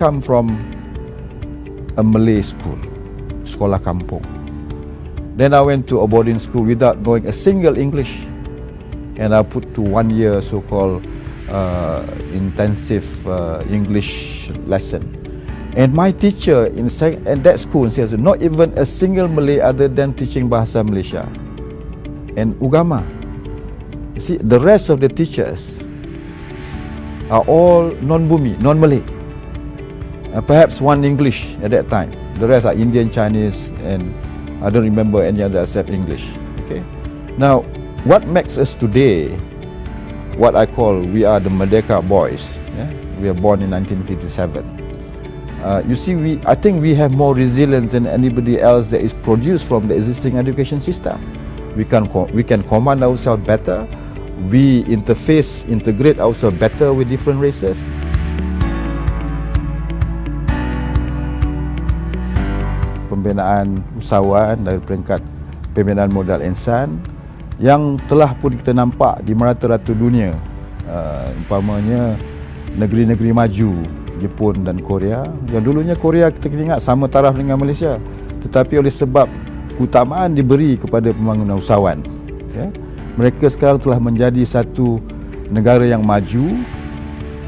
come from a Malay school, sekolah kampung. Then I went to a boarding school without knowing a single English, and I put to one year so-called uh, intensive uh, English lesson. And my teacher in that school says not even a single Malay other than teaching bahasa Malaysia and Ugama. You see, the rest of the teachers are all non-Bumi, non-Malay. Uh, perhaps one English at that time. The rest are Indian, Chinese, and I don't remember any other except English. Okay. Now, what makes us today, what I call we are the Merdeka boys. Yeah? We are born in 1957. Uh, you see, we I think we have more resilience than anybody else that is produced from the existing education system. We can we can command ourselves better. We interface, integrate ourselves better with different races. Pembinaan usahawan dari peringkat pembinaan modal insan yang telah pun kita nampak di merata-rata dunia. Uh, umpamanya negeri-negeri maju Jepun dan Korea. Yang dulunya Korea kita ingat sama taraf dengan Malaysia. Tetapi oleh sebab keutamaan diberi kepada pembangunan usahawan ya, mereka sekarang telah menjadi satu negara yang maju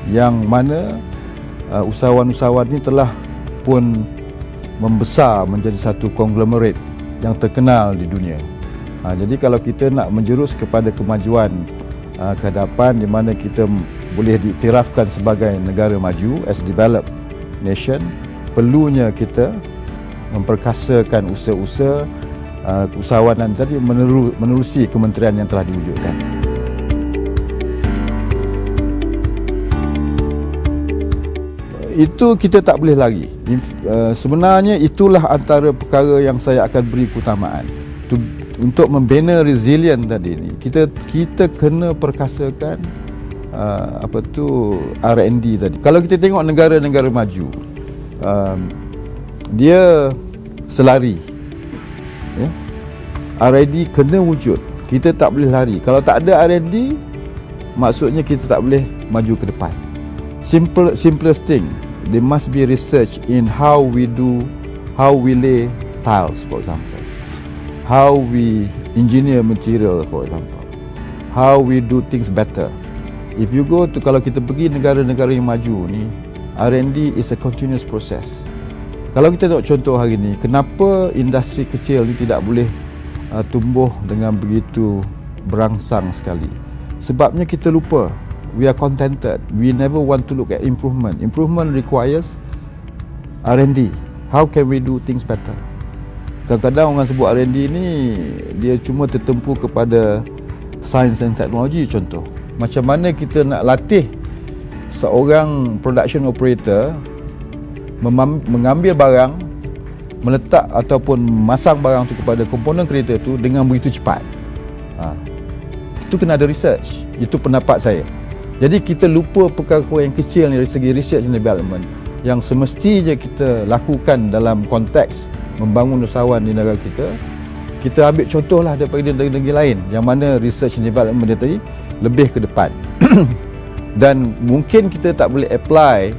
yang mana uh, usahawan-usahawan ini telah pun membesar menjadi satu konglomerat yang terkenal di dunia. Ha, jadi kalau kita nak menjurus kepada kemajuan uh, ke hadapan di mana kita boleh diiktirafkan sebagai negara maju as developed nation, perlunya kita memperkasakan usaha-usaha uh, usahawanan tadi meneru, menerusi kementerian yang telah diwujudkan. Itu kita tak boleh lari. Uh, sebenarnya itulah antara perkara yang saya akan beri keutamaan. Tu, untuk membina resilient tadi ni, kita kita kena perkasakan uh, apa tu R&D tadi. Kalau kita tengok negara-negara maju, um, dia selari. Ya. R&D kena wujud. Kita tak boleh lari. Kalau tak ada R&D, maksudnya kita tak boleh maju ke depan. Simple simplest thing, there must be research in how we do, how we lay tiles, for example, how we engineer material, for example, how we do things better. If you go to kalau kita pergi negara-negara yang maju ni, R&D is a continuous process. Kalau kita tengok contoh hari ni, kenapa industri kecil ni tidak boleh uh, tumbuh dengan begitu berangsang sekali? Sebabnya kita lupa we are contented. We never want to look at improvement. Improvement requires R&D. How can we do things better? Kadang-kadang orang sebut R&D ni dia cuma tertempu kepada sains dan teknologi contoh. Macam mana kita nak latih seorang production operator mengambil barang meletak ataupun masang barang tu kepada komponen kereta tu dengan begitu cepat. Ha. Itu kena ada research. Itu pendapat saya. Jadi kita lupa perkara yang kecil ni dari segi research and development yang semestinya kita lakukan dalam konteks membangun usahawan di negara kita. Kita ambil contohlah daripada negara-negara lain yang mana research and development dia tadi lebih ke depan. Dan mungkin kita tak boleh apply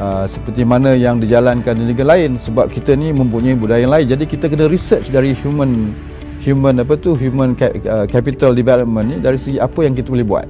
uh, seperti mana yang dijalankan di negara lain sebab kita ni mempunyai budaya yang lain. Jadi kita kena research dari human human apa tu human uh, capital development ni dari segi apa yang kita boleh buat.